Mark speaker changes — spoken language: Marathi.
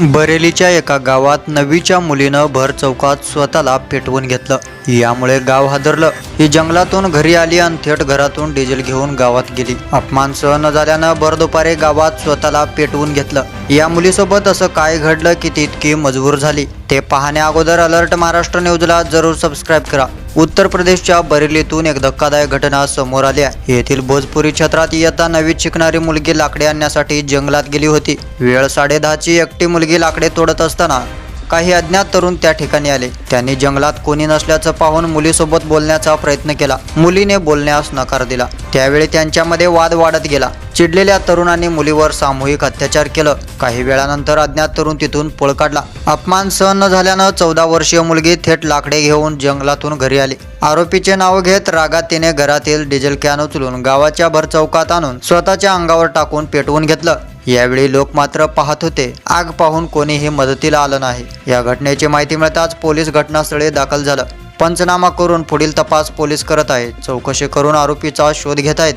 Speaker 1: बरेलीच्या एका गावात नवीच्या मुलीनं भर चौकात स्वतःला पेटवून घेतलं. यामुळे गाव हादरलं. ही जंगलातून घरी आली आणि थेट घरातून डिझेल घेऊन गावात गेली. अपमान सहन झाल्यानं भर दुपारी गावात स्वतःला पेटवून घेतलं. या मुलीसोबत असं काय घडलं की ती इतकी मजबूर झाली? ते पाहण्या अगोदर अलर्ट महाराष्ट्र न्यूजला जरूर सबस्क्राईब करा. उत्तर प्रदेशच्या बरेलीतून एक धक्कादायक घटना समोर आली आहे. येथील भोजपुरी क्षेत्रात इयत्ता नवीत शिकणारी मुलगी लाकडे आणण्यासाठी जंगलात गेली होती. वेळ साडेदहाची एकटी मुलगी लाकडे तोडत असताना काही अज्ञात तरुण त्या ठिकाणी आले. त्यांनी जंगलात कोणी नसल्याचं पाहून मुलीसोबत बोलण्याचा प्रयत्न केला. मुलीने बोलण्यास नकार दिला. त्यावेळी त्यांच्यामध्ये वाद वाढत गेला. चिडलेल्या तरुणांनी मुलीवर सामूहिक अत्याचार केलं. काही वेळानंतर अज्ञात तरुण तिथून पळ काढला. अपमान सहन न झाल्यानं चौदा वर्षीय मुलगी थेट लाकडे घेऊन जंगलातून घरी आली. आरोपीचे नाव घेत रागात तिने घरातील डिझेल कॅन उचलून गावाच्या भर चौकात आणून स्वतःच्या अंगावर टाकून पेटवून घेतलं. यावेळी लोक मात्र पाहत होते. आग पाहून कोणीही मदतीला आलं नाही. या घटनेची माहिती मिळताच पोलीस घटनास्थळी दाखल झालं. पंचनामा करून पुढील तपास पोलीस करत आहेत. चौकशी करून आरोपीचा शोध घेत आहेत.